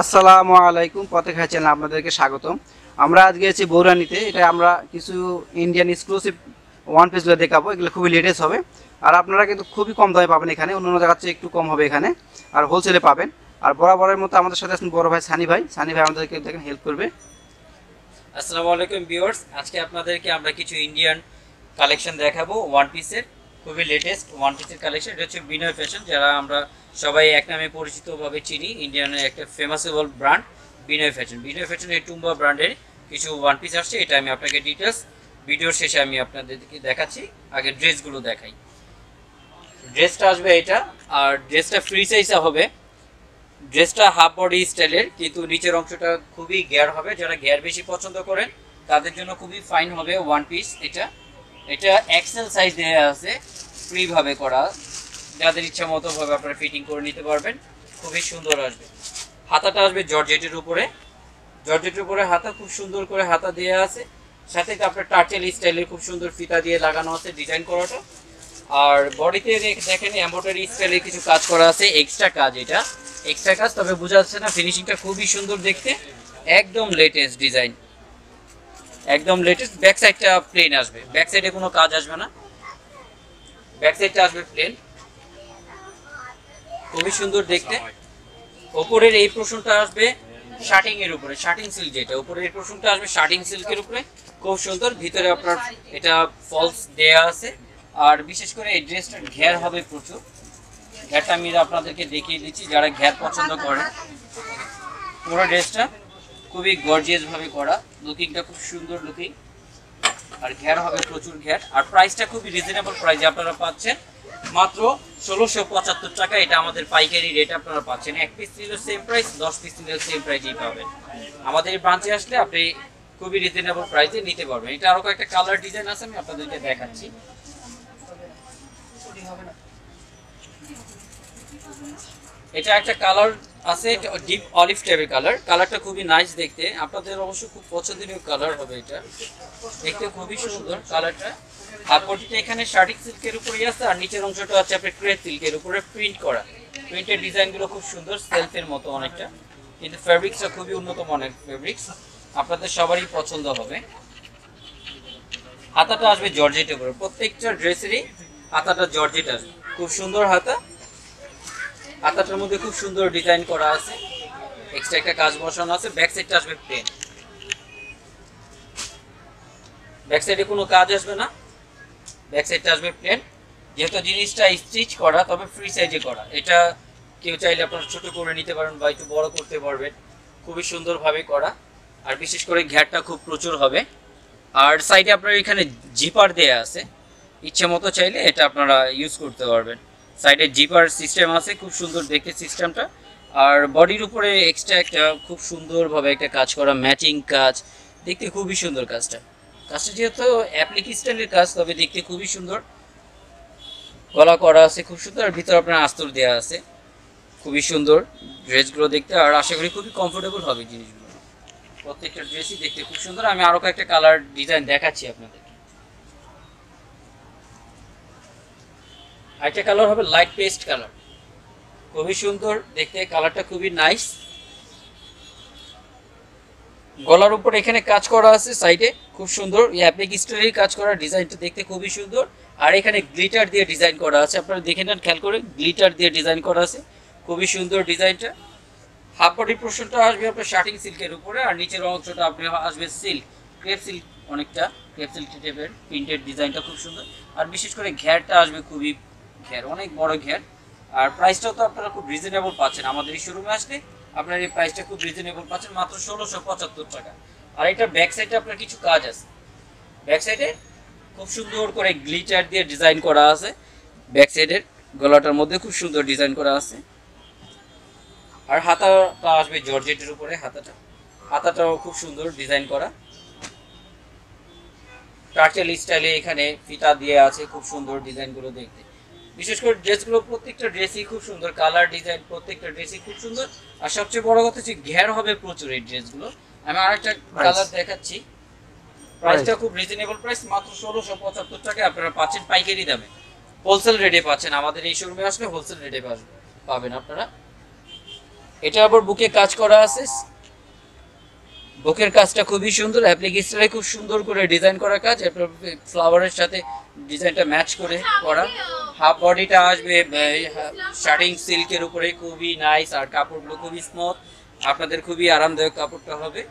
আসসালামু আলাইকুম পথেখা চ্যানেল আপনাদেরকে স্বাগতম। আমরা আজকে আছি বৌরানিতে, এটা আমরা কিছু ইন্ডিয়ান এক্সক্লুসিভ ওয়ান পিসগুলো দেখাবো, এগুলো খুবই লেটেস্ট হবে। আর আপনারা কিন্তু খুবই কম দামে পাবেন এখানে, অন্য অন্য জায়গার চেয়ে একটু কম হবে এখানে, আর হোলসেলে পাবেন। আর বরাবরের মতো আমাদের সাথে আছেন বড় ভাই সানি ভাই। সানি ভাই আমাদেরকে দেখেন হেল্প করবে। আসসালামু আলাইকুম ভিউয়ার্স আজকে আপনাদেরকে আমরা কিছু ইন্ডিয়ান কালেকশন দেখাবো ওয়ান পিসের খুবই লেটেস্ট ওয়ান পিসের কালেকশন এটা হচ্ছে বিনয় ফ্যাশন যারা আমরা সবাই এক নামে পরিচিতভাবে চিনি ইন্ডিয়ানের একটা ফেমাসেবল brand Binoy fashion Binoy fashion এই টুম্বা ব্র্যান্ডের কিছু ওয়ান পিস আসছে, এটা আমি আপনাকে ডিটেলস ভিডিওর শেষে আমি আপনাদেরকে দেখাচ্ছি, আগে ড্রেসগুলো দেখাই। ড্রেসটা আসবে এটা, আর ড্রেসটা ফ্রি সাইজে হবে। ড্রেসটা হাফ বডি স্টাইলের কিন্তু নিচের অংশটা খুবই গ্যার হবে, যারা গ্যার বেশি পছন্দ করেন, তাদের জন্য খুবই ফাইন হবে ওয়ান পিস এটা। এটা এক্সেল সাইজ দেওয়া আছে ফ্রি ভাবে করা। যাদের ইচ্ছা মতো ভাবে আপনারা ফিটিং করে নিতে পারবেন, খুবই সুন্দর আসবে। হাতাটা আসবে জর্জেটের উপরে। জর্জেটের উপরে হাতা খুব সুন্দর করে হাতা দেওয়া আছে। সাথে আপনার টার্টেল স্টাইলের খুব সুন্দর ফিতা দিয়ে লাগানো আছে ডিজাইন করাটা। আর বডিতে দেখেন এম্ব্রয়ডারি স্টাইলের কিছু কাজ করা আছে এক্সট্রা কাজ এটা। এক্সট্রা কাজ, তবে বোঝা যাচ্ছে না ফিনিশিংটা খুবই সুন্দর দেখতে। একদম লেটেস্ট ডিজাইন একদম লেটেস্ট ব্যাক সাইডটা প্লেন আসবে। ব্যাক সাইডে কোনো কাজ আসবে না। ব্যাক সাইডটা আসবে প্লেন খুবই সুন্দর দেখতে। ওপরের এই পোর্শনটা আসবে শার্টিং এর উপরে শার্টিং সিল্ক যেটা। উপরের এই পোর্শনটা আসবে শার্টিং সিল্কের উপরে। খুব সুন্দর। ভিতরে আপনার এটা ফলস দেয়া আছে। আর বিশেষ করে এই ড্রেসটার ঘের হবে প্রচুর। ঘেরটা আমি আপনাদেরকে দেখিয়ে দিচ্ছি। যারা ঘের পছন্দ করেন পুরো ড্রেসটা খুবই গর্জিয়াস ভাবে করা। লুকিংটা খুব সুন্দর লুকিং আর ঘের হবে প্রচুর ঘ্যার আর প্রাইসটা খুবই রিজনেবল প্রাইসে আপনারা পাচ্ছেন। মাত্র ষোলোশো পঁচাত্তর টাকা এটা আমাদের পাইকারি রেট আপনারা পাচ্ছেন। এক পিস নিলেও সেম প্রাইস দশ পিস নিলেও সেম প্রাইসেই পাবেন। আমাদের এই ব্রাঞ্চে আসলে আপনি খুবই রিজনেবল প্রাইসে নিতে পারবেন। এটা আরও কয়েকটা কালার ডিজাইন আছে, আমি আপনাদেরকে দেখাচ্ছি। এটা একটা কালার আছে এটা ডিপ অলিভ টাইপের কালার কালারটা খুবই নাইস দেখতে। আপনাদের অবশ্য খুব পছন্দনীয় কালার হবে এটা। দেখতে খুবই সুন্দর কালারটা আর বডিটা এখানে শার্টিক সিল্কের উপরেই আছে, আর নিচের অংশটা আছে আপনার ক্রেপ সিল্কের উপরে প্রিন্ট করা। প্রিন্টের ডিজাইনগুলো খুব সুন্দর সেলফের মতো অনেকটা। কিন্তু ফেব্রিক্সটা খুবই উন্নত মানের ফেব্রিক্স আপনাদের সবারই পছন্দ হবে। হাতাটা আসবে জর্জেটের উপরে। প্রত্যেকটা ড্রেসেরই হাতাটা জর্জেট আসবে। খুব সুন্দর হাতা। হাতাটার মধ্যে খুব সুন্দর ডিজাইন করা আছে। এক্সট্রা একটা কাজ বসানো আছে ব্যাক সাইডটা আসবে প্লেন ব্যাক সাইডে কোনো কাজ আসবে না। ব্যাক সাইডটা আসবে প্লেন যেহেতু জিনিসটা স্টিচ করা, তবে ফ্রি সাইজে করা। এটা কেউ চাইলে আপনারা ছোট করে নিতে পারেন বা একটু বড় করতে পারবেন। খুবই সুন্দরভাবে করা। আর বিশেষ করে ঘ্যাটটা খুব প্রচুর হবে। আর সাইডে আপনার এখানে জিপার দেয়া আছে। ইচ্ছে মতো চাইলে এটা আপনারা ইউজ করতে পারবেন। সাইডে জিপার সিস্টেম আছে, খুব সুন্দর দেখতে সিস্টেমটা। আর বডির উপরে এক্সট্রা একটা খুব সুন্দরভাবে একটা কাজ করা, ম্যাচিং কাজ, দেখতে খুবই সুন্দর কাজটা। কাজটা যেহেতু অ্যাপ্লিক স্টাইলের কাজ, তবে দেখতে খুবই সুন্দর। গলা করা আছে খুব সুন্দর, আর ভিতরে আপনার আস্তর দেওয়া আছে, খুবই সুন্দর ড্রেসগুলো দেখতে। আর আশা করি খুবই কমফোর্টেবল হবে জিনিসগুলো। প্রত্যেকটা ড্রেসই দেখতে খুব সুন্দর। আমি আরও কয়েকটা কালার ডিজাইন দেখাচ্ছি আপনাদের। আরেকটা কালার হবে লাইট পেস্ট কালার খুবই সুন্দর, দেখতে কালারটা খুবই নাইস গলার উপর এখানে কাজ করা আছে সাইডে খুব সুন্দর। অ্যাপ্লিক স্টোরের কাজ করা ডিজাইনটা দেখতে খুবই সুন্দর। আর এখানে গ্লিটার দিয়ে ডিজাইন করা আছে। আপনারা দেখে নেন, খেয়াল করে গ্লিটার দিয়ে ডিজাইন করা আছে। খুবই সুন্দর ডিজাইনটা হাফ বডি পোর্শনটা আসবে আপনার শার্টিং সিল্কের উপরে, আর নিচের অংশটা আপনি আসবে সিল্ক ক্রেপ সিল্ক অনেকটা ক্রেপ সিল্ক টাইপের প্রিন্টেড ডিজাইনটা খুব সুন্দর। আর বিশেষ করে ঘ্যারটা আসবে খুবই ঘ্যার অনেক বড় ঘ্যার আর প্রাইসটাও তো আপনারা খুব রিজনেবল পাচ্ছেন। আমাদের এই শোরুমে আসলে আপনার এই প্রাইসটা খুব রিজনেবল পাচ্ছেন, মাত্র ষোলোশো পঁচাত্তর টাকা। আর এটার ব্যাক সাইডে আপনার কিছু কাজ আছে। ব্যাক সাইডে খুব সুন্দর করে গ্লিটার দিয়ে ডিজাইন করা আছে। ব্যাক সাইডের গলাটার মধ্যে খুব সুন্দর ডিজাইন করা আছে। আর হাতাটা আসবে জর্জেটের উপরে, হাতাটা। হাতাটাও খুব সুন্দর ডিজাইন করা। টার্টেল স্টাইলে এখানে ফিতা দিয়ে আছে, খুব সুন্দর ডিজাইনগুলো দেখতে। বিশেষ করে ড্রেসগুলো প্রত্যেকটা ড্রেসই খুব সুন্দর কালার ডিজাইন প্রত্যেকটা ড্রেসই খুব সুন্দর। আর সবচেয়ে বড় কথা হচ্ছে ঘের হবে প্রচুর এই ড্রেসগুলো। আমি আরেকটা কালার দেখাচ্ছি। প্রাইসটা খুব রিজনেবল প্রাইস মাত্র ষোলোশো পঁচাত্তর টাকা আপনারা পাচ্ছেন পাইকারি দামে। হোলসেল রেটে পাচ্ছেন আমাদের এই শোরুমে আসলে হোলসেল রেটে পাবেন আপনারা। এটা আবার বুকে কাজ করা আছে। বুকের কাজটা খুবই সুন্দর অ্যাপ্লিকেশনে খুব সুন্দর করে ডিজাইন করা কাজ ফ্লাওয়ারের সাথে ডিজাইনটা ম্যাচ করে করা। হাফ বডিটা আসবে শার্টিং সিল্কের উপরে খুবই নাইস আর কাপড়গুলো খুবই স্মুথ আপনাদের খুবই আরামদায়ক কাপড়টা হবে।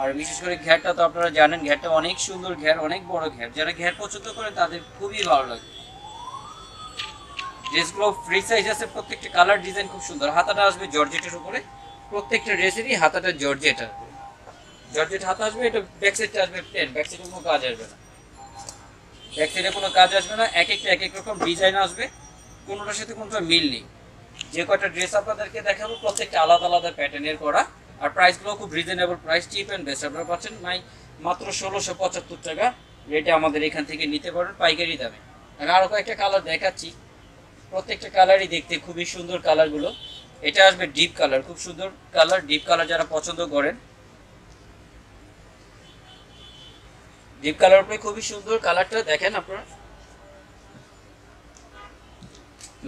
আর বিশেষ করে ঘেরটা তো আপনারা জানেন, ঘেরটা অনেক সুন্দর ঘের, অনেক বড় ঘের। যারা ঘের পছন্দ করে, তাদের খুবই ভালো লাগে। ড্রেসগুলো ফ্রি সাইজ আছে, প্রত্যেকটা কালার ডিজাইন খুব সুন্দর। হাতাটা আসবে জর্জেটের উপরে। প্রত্যেকটা ড্রেসেরই হাতাটা জর্জেট আসবে। জর্জেট হাতা আসবে, এটা ব্যাক সাইডটা আসবে প্লেন ব্যাক সাইডে কোনো কাজ আসবে না। ব্যাক সাইডে কোনো কাজ আসবে না, এক একটা, এক এক রকম ডিজাইন আসবে, কোনোটার সাথে কোনোটা মিল নেই। যে কটা ড্রেস আপনাদেরকে দেখাবো, প্রত্যেকটা আলাদা আলাদা প্যাটার্নের করা, আর প্রাইসগুলো খুব reasonable price cheap and best আপনারা পাচ্ছেন মাই মাত্র ষোলোশো পঁচাত্তর টাকা। রেটে আমাদের এখান থেকে নিতে পারেন পাইকারি দামে। আমি আরও কয়েকটা কালার দেখাচ্ছি। প্রত্যেকটা কালারই দেখতে খুবই সুন্দর কালারগুলো এটা আসবে ডিপ কালার খুব সুন্দর কালার ডিপ কালার যারা পছন্দ করেন ডিপ কালার উপরে খুবই সুন্দর কালারটা দেখেন আপনারা।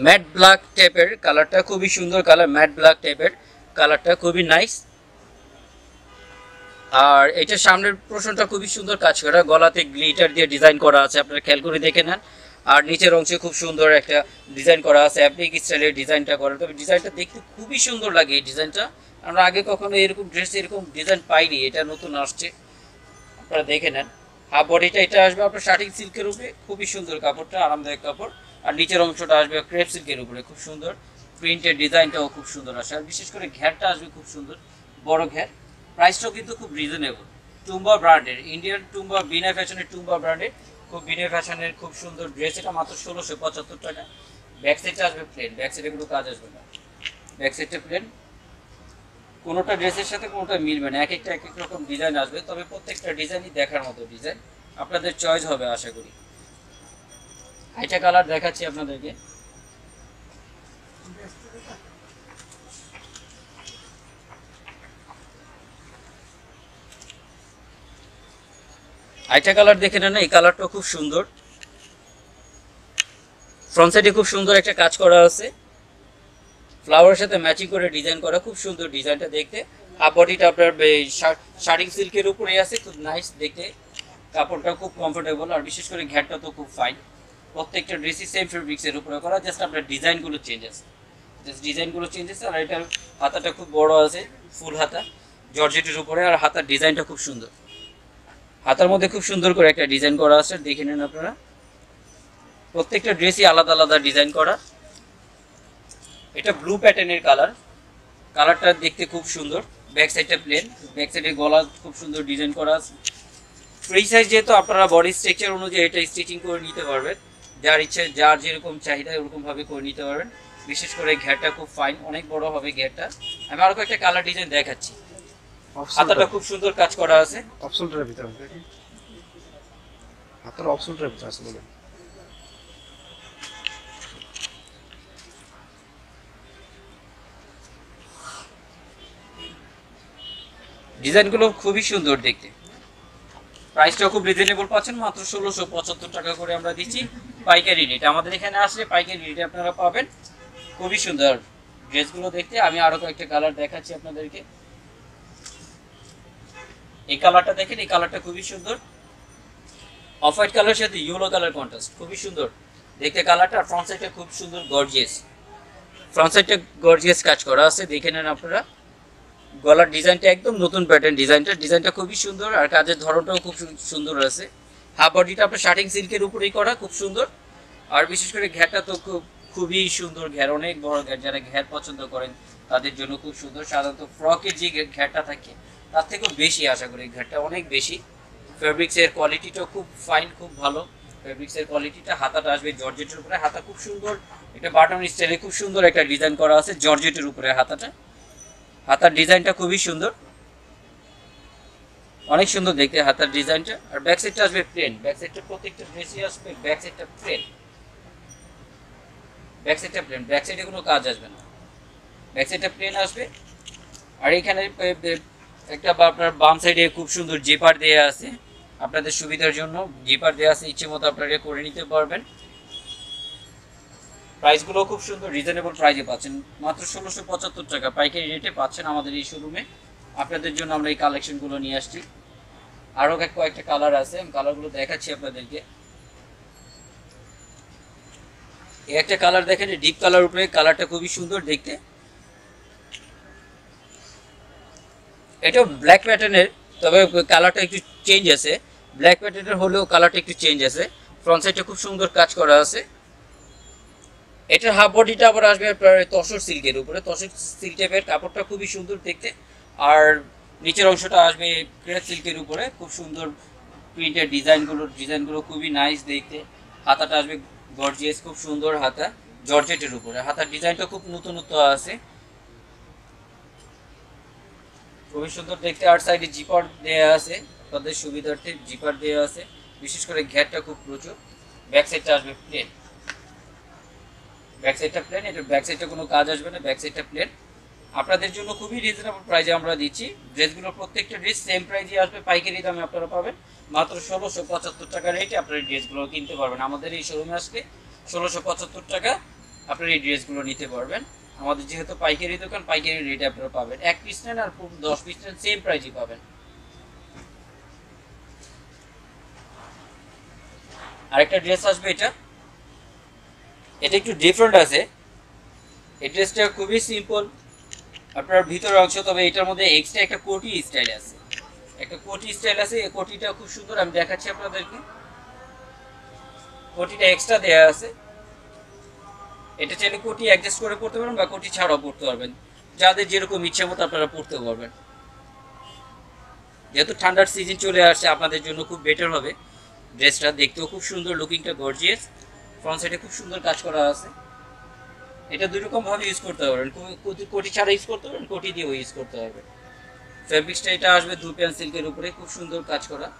ম্যাট ব্ল্যাক টাইপের কালারটা খুবই সুন্দর কালার ম্যাট ব্ল্যাক টাইপের কালারটা খুবই নাইস আর এটা সামনের পোর্শনটা খুবই সুন্দর কাজ করা, গলাতে গ্লিটার দিয়ে ডিজাইন করা আছে, আপনারা খেয়াল করে দেখে নেন। আর নিচের অংশে খুব সুন্দর একটা ডিজাইন করা আছে অ্যাপ্লিক স্টাইলের ডিজাইনটা করা। তবে ডিজাইনটা দেখতে খুবই সুন্দর লাগে এই ডিজাইনটা আমরা আগে কখনো এরকম ড্রেস এরকম ডিজাইন পাইনি, এটা নতুন আসছে। আপনারা দেখে নেন। হাফ বডিটা এটা আসবে আপনার শার্টিং সিল্কের উপরে, খুবই সুন্দর কাপড়টা, আরামদায়ক কাপড়। আর নিচের অংশটা আসবে ক্রেপ সিল্কের উপরে, খুব সুন্দর। প্রিন্টের ডিজাইনটাও খুব সুন্দর আসে। আর বিশেষ করে ঘ্যারটা আসবে খুব সুন্দর, বড় ঘ্যার প্রাইসটাও কিন্তু খুব রিজনেবল টুম্বা ব্র্যান্ডের ইন্ডিয়ান টুম্বা, বিনা ফ্যাশনের টুম্বা ব্র্যান্ডের খুব বিনা ফ্যাশনের খুব সুন্দর ড্রেস এটা মাত্র ষোলোশো পঁচাত্তর টাকা। ব্যাক সাইডটা আসবে প্লেন ব্যাক সাইডে কোনো কাজ আসবে না। ব্যাক সাইডটা প্লেন কোনোটা ড্রেসের সাথে, কোনোটা মিলবে না। এক একটা এক এক রকম ডিজাইন আসবে, তবে প্রত্যেকটা ডিজাইনই দেখার মতো ডিজাইন আপনাদের চয়েস হবে, আশা করি। আইটা কালার দেখাচ্ছি আপনাদেরকে। আইটা কালার দেখে নেন এই কালারটা খুব সুন্দর। ফ্রন্ট সাইডে খুব সুন্দর একটা কাজ করা আছে। ফ্লাওয়ারের সাথে ম্যাচিং করে ডিজাইন করা, খুব সুন্দর ডিজাইনটা দেখতে। আর বডিটা আপনার শার্টিং সিল্কের উপরে আছে খুব নাইস দেখতে। কাপড়টা খুব কমফোর্টেবল আর বিশেষ করে ঘ্যাটটা তো খুব ফাইন প্রত্যেকটা ড্রেসই সেম ফেব্রিক্সের উপরে করা জাস্ট আপনার ডিজাইনগুলো চেঞ্জ আছে জাস্ট ডিজাইনগুলো চেঞ্জ আছে আর এটার হাতাটা খুব বড় আছে, ফুল হাতা, জর্জেটের উপরে, আর হাতার ডিজাইনটা খুব সুন্দর। হাতার মধ্যে খুব সুন্দর করে একটা ডিজাইন করা আছে, দেখে নেন আপনারা। প্রত্যেকটা ড্রেসই আলাদা আলাদা ডিজাইন করা। এটা ব্লু প্যাটার্নের কালার কালারটা দেখতে খুব সুন্দর। ব্যাক সাইডটা প্লেন ব্যাক সাইডে গলা খুব সুন্দর ডিজাইন করা আছে। ফ্রি সাইজ যেহেতু আপনারা বডি স্ট্রাকচার অনুযায়ী এটা স্টিচিং করে নিতে পারবেন। যার ইচ্ছে যার যেরকম চাহিদা ওরকম ভাবে করে নিতে পারবেন। বিশেষ করে ঘেরটা খুব ফাইন অনেক বড় হবে ঘেরটা আমি আরও কয়েকটা কালার ডিজাইন দেখাচ্ছি। হাতাটা খুব সুন্দর কাজ করা আছে। অপশনটার ভিতরে হাতের অপশনটার ভিতরে আছে ডিজাইনগুলো খুবই সুন্দর দেখতে। প্রাইসটাও খুব রিজনেবল পাচ্ছেন, মাত্র ষোলোশো পঁচাত্তর টাকা করে আমরা দিচ্ছি পাইকারি রেট আমাদের এখানে আসলে পাইকারি রেটে আপনারা পাবেন। খুবই সুন্দর ড্রেসগুলো দেখতে। আমি আরও কয়েকটা কালার দেখাচ্ছি আপনাদেরকে। এই কালারটা দেখেন, এই কালারটা খুবই সুন্দর। অফ হোয়াইট কালারের সাথে ইয়েলো কালার কন্ট্রাস্ট খুবই সুন্দর। দেখতে কালারটা ফ্রন্ট সাইডটা খুব সুন্দর গর্জিয়াস ফ্রন্ট সাইডটা গর্জিয়াস কাজ করা আছে, দেখে নেন আপনারা। গলার ডিজাইনটা একদম নতুন প্যাটার্ন ডিজাইনটা ডিজাইনটা খুবই সুন্দর আর কাজের ধরনটাও খুব সুন্দর আছে। হাফ বডিটা আপনার শার্টিং সিল্কের উপরেই করা, খুব সুন্দর। আর বিশেষ করে ঘ্যাটা তো খুব খুবই সুন্দর ঘ্যার অনেক বড় ঘ্যার যারা ঘ্যার পছন্দ করেন, তাদের জন্য খুব সুন্দর। সাধারণত ফ্রকের যে ঘ্যারটা থাকে, তার থেকেও বেশি আশা করি ঘ্যারটা অনেক বেশি। ফেব্রিক্সের কোয়ালিটিটাও খুব ফাইন খুব ভালো। ফেব্রিক্সের কোয়ালিটিটা হাতাটা আসবে জর্জেটের উপরে। হাতা খুব সুন্দর। এটা বাটন স্টাইলে খুব সুন্দর একটা ডিজাইন করা আছে, জর্জেটের উপরে হাতাটা। হাতার ডিজাইনটা খুবই সুন্দর। অনেক সুন্দর দেখতে হাতার ডিজাইনটা। আর ব্যাক সাইডটা আসবে প্লেন ব্যাক সাইডটা প্রত্যেকটা ড্রেসই আসবে ব্যাক সাইডটা প্লেন ব্যাক সাইডটা প্লেন ব্যাক সাইডে কোনো কাজ আসবে না। ব্যাক সাইডটা প্লেন আসবে। আর এখানে একটা আপনার বাম সাইডে খুব সুন্দর জেপার দেওয়া আছে। আপনাদের সুবিধার জন্য জেপার দেওয়া আছে, ইচ্ছে মতো আপনারা করে নিতে পারবেন। প্রাইসগুলো খুব সুন্দর রিজনেবল প্রাইসে পাচ্ছেন। মাত্র ষোলোশো পঁচাত্তর টাকা পাইকারি রেটে পাচ্ছেন আমাদের এই শোরুমে আপনাদের জন্য আমরা এই কালেকশনগুলো নিয়ে আসছি। আরও কয়েকটা কালার আছে, আমি কালারগুলো দেখাচ্ছি আপনাদেরকে। এই একটা কালার দেখেন ডিপ কালার উপরে কালারটা খুবই সুন্দর দেখতে। এটা ব্ল্যাক প্যাটার্নের তবে কালারটা একটু চেঞ্জ আছে। ব্ল্যাক প্যাটার্নের হলেও কালারটা একটু চেঞ্জ আছে। ফ্রন্ট সাইডটা খুব সুন্দর কাজ করা আছে। এটার হাফ বডিটা আবার আসবে তসর সিল্কের উপরে। তসর সিল্ক টাইপের কাপড়টা খুবই সুন্দর দেখতে। আর নিচের অংশটা আসবে ক্রেপ সিল্কের উপরে। খুব সুন্দর প্রিন্টের ডিজাইনগুলো ডিজাইনগুলো খুবই নাইস দেখতে। হাতাটা আসবে গর্জিয়াস খুব সুন্দর হাতা জর্জেটের উপরে। হাতার ডিজাইনটা খুব নতুনত্ব আছে। খুবই সুন্দর দেখতে। আর সাইডে জিপার দেওয়া আছে। তাদের সুবিধার্থে জিপার দেওয়া আছে। বিশেষ করে ঘ্যাটটা খুব প্রচুর। ব্যাক সাইডটা আসবে প্লেন ব্যাক সাইডটা প্লেন এটার ব্যাক সাইডটা কোনো কাজ আসবে না ব্যাক সাইডটা প্লেন আপনাদের জন্য খুবই রিজনেবল প্রাইজে আমরা দিচ্ছি। ড্রেসগুলোর প্রত্যেকটা ড্রেস সেম প্রাইজে আসবে, পাইকারি দামে আপনারা পাবেন। মাত্র ষোলোশো পঁচাত্তর টাকা রেটে আপনারা ড্রেসগুলো কিনতে পারবেন। আমাদের এই শোরুমে আসলে ষোলোশো পঁচাত্তর টাকা আপনারা এই ড্রেসগুলো নিতে পারবেন। আমাদের যেহেতু পাইকারি দোকান, পাইকারি রেটে আপনারা পাবেন। এক পিস নেন আর দশ পিস নেন সেম প্রাইজই পাবেন। আরেকটা ড্রেস আসবে এটা। এটা একটু ডিফারেন্ট আছে। এই ড্রেসটা খুবই সিম্পল আপনার ভিতরের অংশ, তবে এটার মধ্যে এক্সট্রা একটা কোটি স্টাইল আছে। একটা কোটি স্টাইল আছে, এই কোটিটা খুব সুন্দর, আমি দেখাচ্ছি আপনাদেরকে। কোটিটা এক্সট্রা দেয়া আছে। এটা চাইলে কোটি অ্যাডজাস্ট করে পড়তে পারবেন বা কোটি ছাড়াও পড়তে পারবেন। যাদের যেরকম ইচ্ছে মতো আপনারা পড়তে পারবেন। যেহেতু ঠান্ডার সিজন চলে আসছে, আপনাদের জন্য খুব বেটার হবে। ড্রেসটা দেখতেও খুব সুন্দর লুকিংটা গর্জিয়াস ফ্রন্ট সাইডে খুব সুন্দর কাজ করা আছে। এটা দুই রকম ভাবে ইউজ করতে পারবেন। কোটি- ছাড়া ইউজ করতে পারবেন, কোটি দিয়েও ইউজ করতে পারবেন। ফেব্রিক্সটা এটা আসবে দু প্যান সিল্কের উপরে, খুব সুন্দর কাজ করা।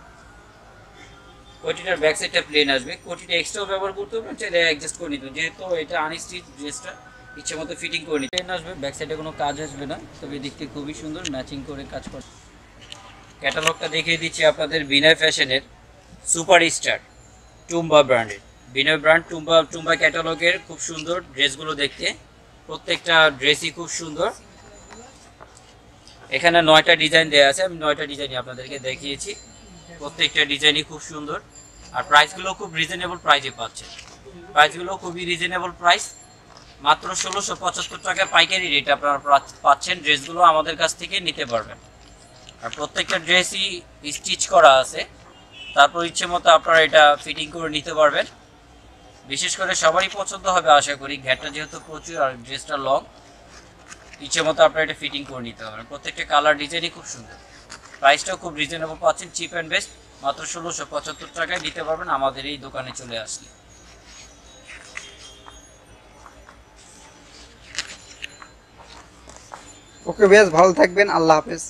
কোটিটার ব্যাক সাইডটা প্লেন আসবে। কোটিটা এক্সট্রাও ব্যবহার করতে পারবেন, চাইলে অ্যাডজাস্ট করে নিতে যেহেতু এটা আনস্টিচ ড্রেসটা ইচ্ছে মতো ফিটিং করে নিতে প্লেন আসবে ব্যাক সাইডে কোনো কাজ আসবে না, তবে দেখতে খুবই সুন্দর ম্যাচিং করে কাজ করে। ক্যাটালগটা দেখিয়ে দিচ্ছি আপনাদের বিনয় ফ্যাশনের সুপার স্টার টুম্বা ব্র্যান্ডের বিনয় ব্র্যান্ড টুম্বা টুম্বা ক্যাটালগের খুব সুন্দর ড্রেসগুলো দেখতে। প্রত্যেকটা ড্রেসই খুব সুন্দর। এখানে নয়টা ডিজাইন দেওয়া আছে, আমি নয়টা ডিজাইনই আপনাদেরকে দেখিয়েছি। প্রত্যেকটা ডিজাইনই খুব সুন্দর। আর প্রাইসগুলো খুব রিজনেবল প্রাইসে পাচ্ছে প্রাইসগুলো খুবই রিজনেবল প্রাইস মাত্র ষোলোশো পঁচাত্তর টাকা পাইকারি রেট আপনারা পাচ্ছেন ড্রেসগুলো আমাদের কাছ থেকে নিতে পারবেন। আর প্রত্যেকটা ড্রেসই স্টিচ করা আছে। তারপর ইচ্ছে মতো আপনারা এটা ফিটিং করে নিতে পারবেন। বিশেষ করে সবারই পছন্দ হবে, আশা করি। ঘ্যাটটা যেহেতু প্রচুর আর ড্রেসটা লং, ইচ্ছে মতো আপনারা এটা ফিটিং করে নিতে পারবেন প্রত্যেকটা কালার ডিজাইনই খুব সুন্দর। প্রাইসটাও খুব রিজনেবল পাচ্ছেন চিপ অ্যান্ড বেস্ট মাত্র ষোলোশো পঁচাত্তর টাকায় নিতে পারবেন, আমাদের এই দোকানে চলে আসলে। ওকে, বেশ, ভালো থাকবেন। আল্লাহ হাফেজ।